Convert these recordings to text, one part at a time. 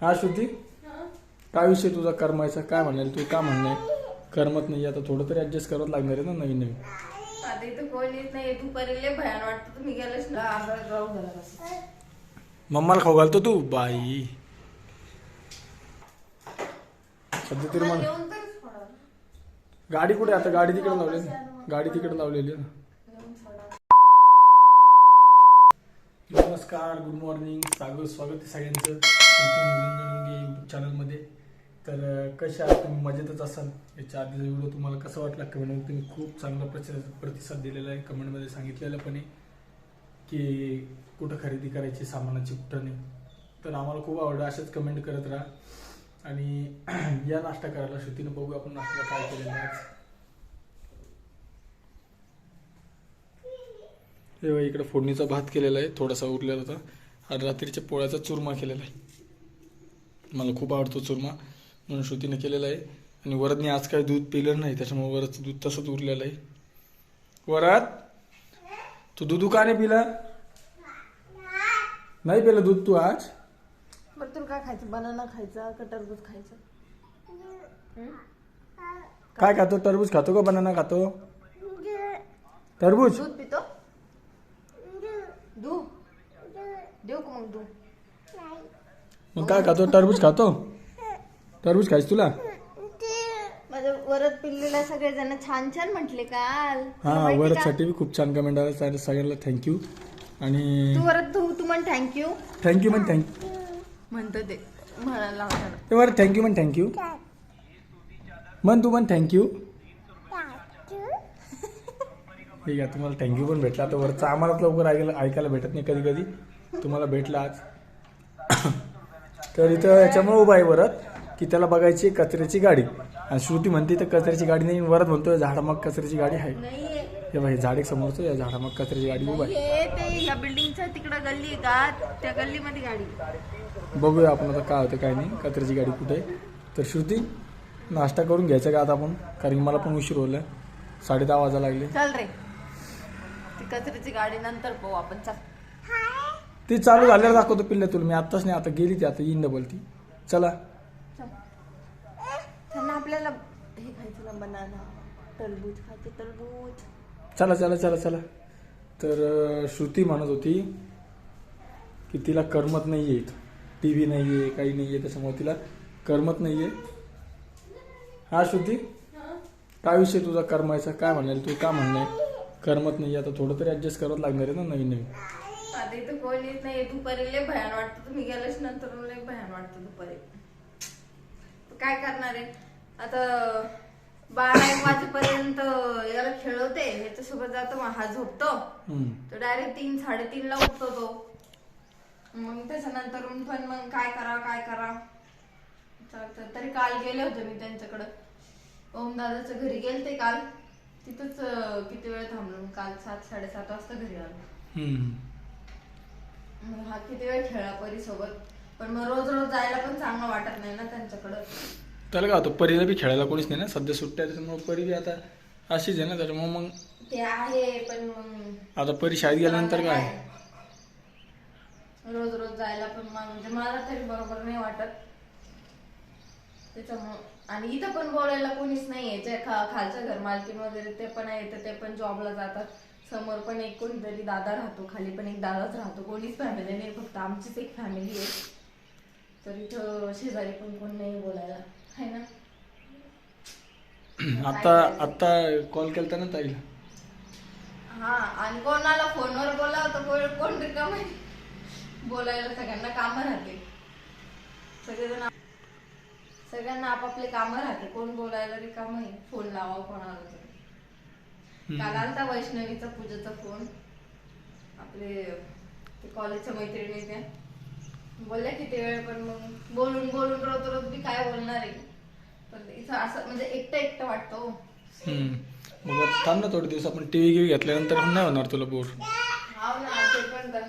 हा श्रुती? काय विषय तुझा कर्मायचा काय म्हणाल तू? का म्हणणे करमत नाही आता थोडं तरी ऍडजस्ट करावं लागणार आहे ना नवीन नवीन. आता इथं कोण येत नाही दुपारी लय भयान वाटतं. तुम्ही गेलेच ना अर्धा राहू झाला बस. मम्माला खाऊ घालतो तू? बाई. सध्या तरी मला येऊन तरी सोडा गाडी कुठे आता गाडी तिकडे लावलेली गाडी तिकडे लावलेली आहे ना. येऊन सोडा नमस्कार गुड मॉर्निंग. स्वागत स्वागत आहे सगळ्यांचं. निरंजन चॅनलमध्ये तर कशा आहात तुम्ही? मजेतच असाल? याच्या आधीचा व्हिडिओ तुम्हाला कसा वाटला कमेंटमध्ये तुम्ही खूप चांगला प्रति प्रतिसाद दिलेला आहे. कमेंटमध्ये सांगितलेलं पण आहे की कुठं खरेदी करायची सामानाची कुठं नाही. तर आम्हाला खूप आवडलं. असेच कमेंट करत राहा. आणि या नाश्ता करायला श्रुतीनं बघू आपण नाश्ता काय केलेला आहे हे इकडे फोडणीचा भात केलेला आहे. थोडासा उरलेला होता. आणि रात्रीच्या पोळ्याचा चुरमा केलेला आहे. मला खूप आवडतो चुरमा. म्हणून श्रुतीने केलेला आहे. आणि वरदने आज काही दूध पिलं नाही त्याच्यामुळे वरदचं दूध तसंच उरलेलं आहे. वरात तू दूध का नाही पिला? नाही पिलं दूध तू आज? बरं तुला काय खायचं? बनाना खायचा का टरबूज खायचं? काय खातो? टरबूज खातो का बनाना खातो? टरबूज? दूध पितो? दूध? देऊ का मग दूध? मग काय खातो? टरबूज खातो? टरबूज खायचं तुला? माझ्या वरद पिल्लेला सगळे जण छान छान म्हटले काल. तुला हा माहिती का? वरदसाठी बी खूप छान कमेंट आला. चालेल सगळ्यांना थँक्यू आणि तू वरद तू तू म्हण थँक्यू थँक्यू म्हण थँक्यू म्हणतो ते. म्हणायला लावताना ते बरं थँक्यू म्हण थँक्यू म्हण तू म्हण थँक्यू ठीक आहे तुम्हाला थँक्यू पण भेटला. आता वरचं आम्हालाच लवकर ऐकायला ऐकायला भेटत नाही कधी कधी तुम्हाला भेटला आज. तर इथं याच्यामुळे उभा आहे वरत की त्याला बघायची कचऱ्याची गाडी. आणि श्रुती म्हणते तर कचऱ्याची गाडी नाही. वरत म्हणतोय झाडामग कचऱ्याची गाडी आहे. हे झाड एक समोरचं या झाडामग कचऱ्याची गाडी उभा आहे. नाहीये ते या बिल्डिंगच्या तिकडं गल्ली आहे का? त्या गल्लीमध्ये गाडी बघूया आपण आता काय होतं काय नाही. कचऱ्याची गाडी कुठे तर श्रुती नाश्ता करून घ्यायचा का आता आपण? कारण की मला पण उशीर होईल साडे दहा वाजा लागले. चल रे. ती कचऱ्याची गाडी नंतर पाहू आपण. चल. ती चालू झाल्यावर दाखवतो पिल्ल्या तुला. मी आत्ताच नाही आता गेली ती आता येईन डबल ती. चला. चल. त्यांना आपल्याला हे खायचं ना बनाना टरबूज खायचं टरबूज. चला चला चला चला. तर अं, श्रुती म्हणत होती की तिला करमत नाही आहे टी व्ही नाही आहे काही नाही आहे त्याच्यामुळे तिला करमत नाही आहे हा श्रुती? काय विषय तुझा करमायचा? काय म्हणाल तू? का म्हणणे करमत नाही आता थोडं तरी ऍडजस्ट करावं लागणार आहे ना नवीन नवीन. आता इथं कोण येत नाही दुपारी लय भयान वाटतं तुम्ही गेल्याच नंतर लय भयान वाटतं दुपारी. काय करणार आहे? आता बारा एक वाजेपर्यंत याला खेळवते ह्याच्यासोबत जातो मग हा झोपतो. तो डायरेक्ट तीन साडेतीन ला उठतो तो. मग त्याच्यानंतर पण मग काय करा काय करा तरी काल गेले होते मी त्यांच्याकडं. ओम दादाच्या घरी गेलते काल. तिथंच किती वेळ थांबलो काल सात साडेसात वाजता घरी आलो. हा किती वेळ खेळला परी सोबत? पण मग रोज रोज जायला पण चांगलं वाटत नाही ना त्यांच्याकडं. त्याला काय होतं परीला बी खेळायला कोणीच नाही ना. सध्या सुट्ट्या आहे, त्याच्यामुळे परी बी आता अशीच आहे ना त्याच्यामुळे मग ते आहे पण मग आता परी शाळेत गेल्यानंतर काय? रोज रोज जायला पण म्हणजे मला तरी बरोबर नाही वाटत. त्याच्यामुळं आणि इथं पण बोलायला कोणीच नाहीये. जे खा खालचं घर मालकीन वगैरे ते पण आहे तर ते पण जॉबला जातात. समोर पण एक कोणीतरी दादा राहतो खाली पण एक दादाच राहतो कोणीच फॅमिली नाही फक्त आमचीच एक फॅमिली आहे. तर इथं शेजारी पण कोण नाही बोलायला आहे ना? आता आता कॉल केलता ना ताईला? हा आणि कोणाला फोनवर बोलावं तर कोण कोण रिकाम आहे? बोलायला सगळ्यांना कामं राहते. सगळेजण आप- सगळ्यांना आपापले कामं राहते. कोण बोलायला रिकाम आहे? फोन लावा कोणाला तरी. काल आलता वैष्णवीचा पूजेचा फोन आपले ते कॉलेजच्या मैत्रिणी त्या बोलल्या किती वेळ पण मग बोलून बोलून रोज रोज बी काय बोलणार आहे? पण इथं असं म्हणजे एकटं एकटं वाटतं हो. मग थांब ना थोडे दिवस आपण टी व्ही घेतल्यानंतर नाही होणार तुला बोर. हाव ना ते पण तर.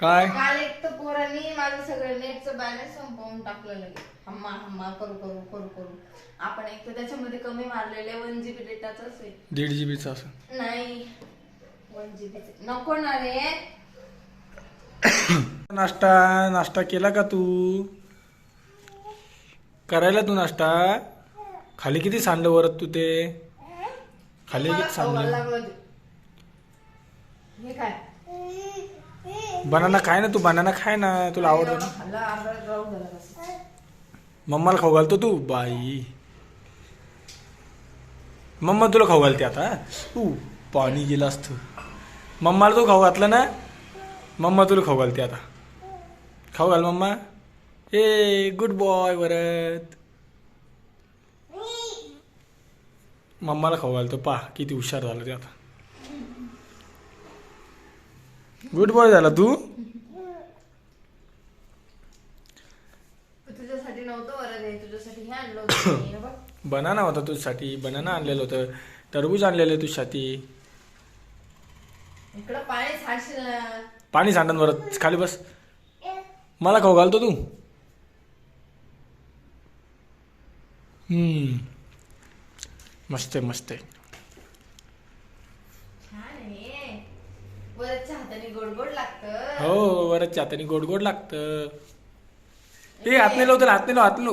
काय? काल एक तर पोरांनी माझं सगळं नेटचं बॅलन्स संपवून टाकलं लगे हम्मा हम्मा करू करू करू करू. आपण एक तर त्याच्यामध्ये कमी मारलेले वन जीबी डेटाच आहे दीड जी बीचं असं. नाही. वन जीबी नको ना रे. नाश्ता नाश्ता केला का तू? करायला तू नाश्ता? खाली किती सांडलं वरत तू ते? खाली मला किती खाऊ सांडलं लागलं ते. हे काय? बनाना खाय ना तू बनाना खाय ना. तुला आवडतं ना खाल्लं अर्धा राहू झाला कसं. मम्माला खाऊ घालतो तू बाई. मम्मा तुला खाऊ घालते आता तू पाणी गेलं असतं. मम्माला तू खाऊ घातलं ना? मम्मा तुला खाऊ घालते आता. खाऊ घाल मम्मा. ए गुड बॉय वरत मम्माला खाऊ घालतो पा किती हुशार झालं ते आता. गुड बॉय झाला तू? तुझ्यासाठी नव्हतं बरं तुझ्यासाठी हे आणलं होतं मी, हे बघ. बनाना होता तुझ्यासाठी बनाना आणलेलं होतं. टरबूज आणलेलं तुझ्यासाठी. इकडं पाणी साडशील ना पाणी सांडण खाली बस. मला खाऊ घालतो तू. हम्म. मस्त आहे मस्त आहे. छान आहे. वरच्या हाताने गोड गोड लागतं. हो वरच हाताने गोड गोड लागतं. ते हात नाही लावतो हात नाही हात नाही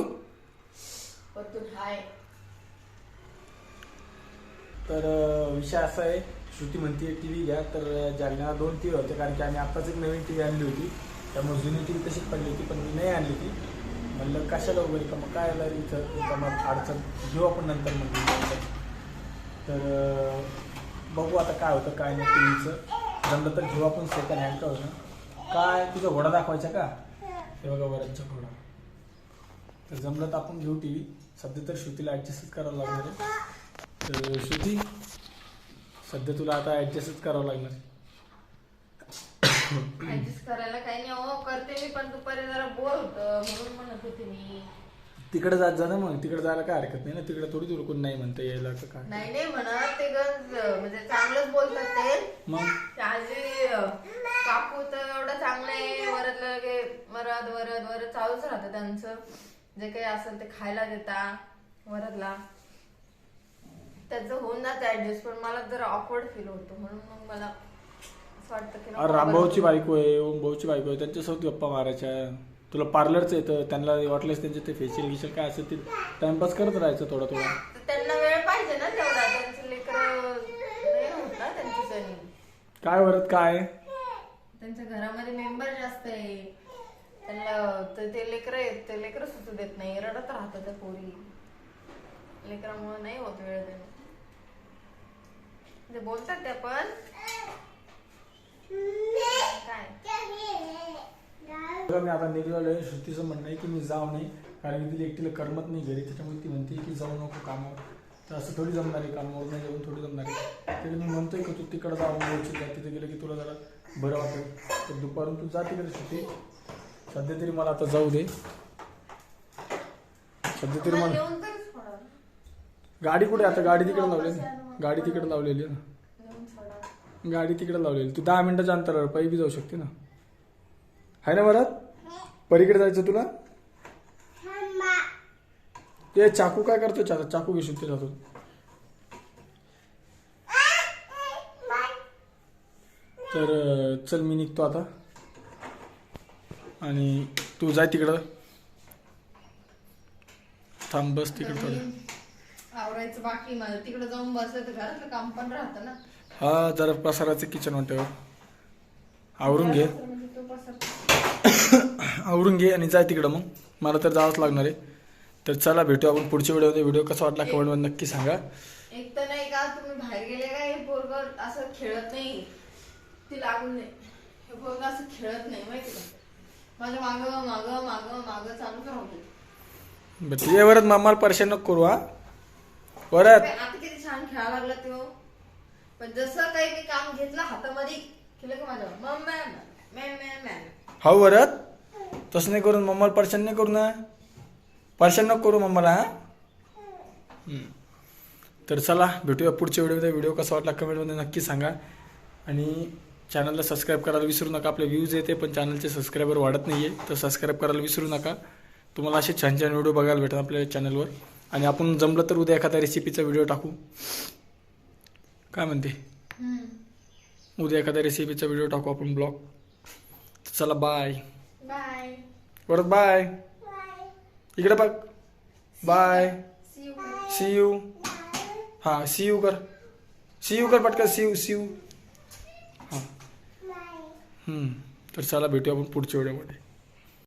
तर अं, विषय असा आहे श्रुती म्हणते टी व्ही घ्या. तर जालन्याला दोन टी व्ही होते कारण की आम्ही आत्ताच एक नवीन टी व्ही आणली होती. त्यामुळे जुनी टी व्ही तशीच पडली होती पण मी नाही आणली होती म्हणलं कशाला वगैरे का मग काय आलं इथं? मग अडचण घेऊ आपण नंतर म्हणजे तर अं, बघू आता काय होतं काय नाही टी व्हीचं जमलं तर घेऊ आपण सेकंड हँड का होतं काय? तुझा घोडा दाखवायचा का? हे बघा वरचा घोडा तर जमलं तर आपण घेऊ टी व्ही. सध्या तर श्रुतीला ॲडजस्टच करावं लागणार आहे. तर श्रुती सध्या तुला आता ॲडजस्टच करावं लागणार ऍडजस्ट करायला काही नाही हो करते मी पण दुपारी जरा बोर होतं. म्हणून म्हणत होते मी. तिकडे जात जा ना मग. तिकडे जायला काय हरकत नाही ना? तिकडे थोडी दूर कोण नाही म्हणता यायला का काय? नाही नाही म्हणत. ते गंज म्हणजे चांगलंच बोलतात ते. मग? आजी वरद वरद वरद चालूच राहतं त्यांचं. जे काही असेल ते खायला देता वरदला. त्याचं होऊन जातं ऍडजस्ट पण मला जरा ऑकवर्ड फील होतो. म्हणून मग मला असं वाटतं की नको अरे रामभाऊची बायको आहे ओम भाऊची बायको आहे त्यांच्यासोबत गप्पा मारायच्या. तुला पार्लरचं येतं त्यांना वाटलंच त्यांचे ते फेशियल गिशियल काय असेल ते टाइमपास करत राहायचं थोडं थोडं. तर त्यांना वेळ पाहिजे ना तेवढा. त्यांचं लेकर नाही होत ना त्यांची सणी काय वरत काय? त्यांच्या घरामध्ये मेंबर जास्त आहे. त्यांना ते ते लेकर आहेत ते लेकर सुचू देत नाही. रडत राहतात त्या पोरी. लेकरामुळे नाही होत वेळ देणं. ते बोलतात त्या पण. काय? बघा, मी आता निघालो श्रुतीचं म्हणणं आहे की मी जाऊ नये. कारण की तिला एकटीला करमत नाही घरी. त्याच्यामुळे ती म्हणते की जाऊ नको कामावर. तर असं थोडी जमणार आहे कामावर. नाही जाऊन थोडी जमणार आहे. तरी मी म्हणतोय की तू तिकडं जाऊन बोलशील. जा तिथे गेलं की तुला जरा बरं वाटेल. तर दुपारून तू जा तिकडे श्रुती. सध्या तरी मला आता जाऊ दे. सध्या तरी मला गाडी कुठे आहे? आता गाडी तिकडे लावलेली. गाडी तिकडे लावलेली आहे. ना गाडी तिकडे लावलेली. तू दहा मिनिटाच्या अंतरावर पायी बी जाऊ शकते ना. आहे ना बरात पलीकडे जायचं तुला? ते चाकू काय करतो चा चाकू घेशील ते जातो तर चल मी निघतो आता. आणि तू जाय तिकडं. थांब बस तिकडं थोडं. आवरायचं बाकी मला तिकडे जाऊन तर घरातलं काम पण राहतं ना. हा जरा पसाराचं किचन वाट्यावर आवरून घे. म्हणजे तो आवरून घे आणि जाय तिकडं मग. मला तर जावंच लागणार आहे. तर चला भेटू आपण पुढच्या व्हिडिओमध्ये. व्हिडिओ कसा वाटला कमेंटमध्ये नक्की सांगा. एक तर नाही का तुम्ही बाहेर गेले का? हे पोरग असं खेळत नाही. ती लागून नाही. हे पोरग असं खेळत नाही माहिती का? माझ्या माग माग माग माग चालूच राहते बरं तुझ्या वरच मामाला परेशान नको करू हा. परत. आता किती छान खेळायला लागला तो. पण जसं काही मी काम घेतलं हातामध्ये केलं का माझ्या मम्मा मॅम मॅम मॅम हा वरत? तसं नाही करून मम्माला परेशान नाही करू ना. परेशान नको करू मम्माला हा. हम्म. तर चला भेटूया पुढच्या व्हिडिओमध्ये. व्हिडिओ कसा वाटला कमेंटमध्ये नक्की सांगा. आणि चॅनलला सबस्क्राईब करायला विसरू नका. आपले व्ह्यूज येते पण चॅनलचे सबस्क्रायबर वाढत नाही आहे तर सबस्क्राईब करायला विसरू नका. तुम्हाला असे छान छान व्हिडिओ बघायला भेटतात आपल्या चॅनलवर आणि आपण जमलं तर उद्या एखाद्या रेसिपीचा व्हिडिओ टाकू. काय म्हणते? उद्या एखाद्या रेसिपीचा व्हिडिओ टाकू आपण ब्लॉग चला बाय परत बाय इकडे बघ. बाय सी यू हां सी यू कर. सी यू कर पटकन. See you see you. तर चला भेटूया आपण पुढच्या व्हिडिओमध्ये.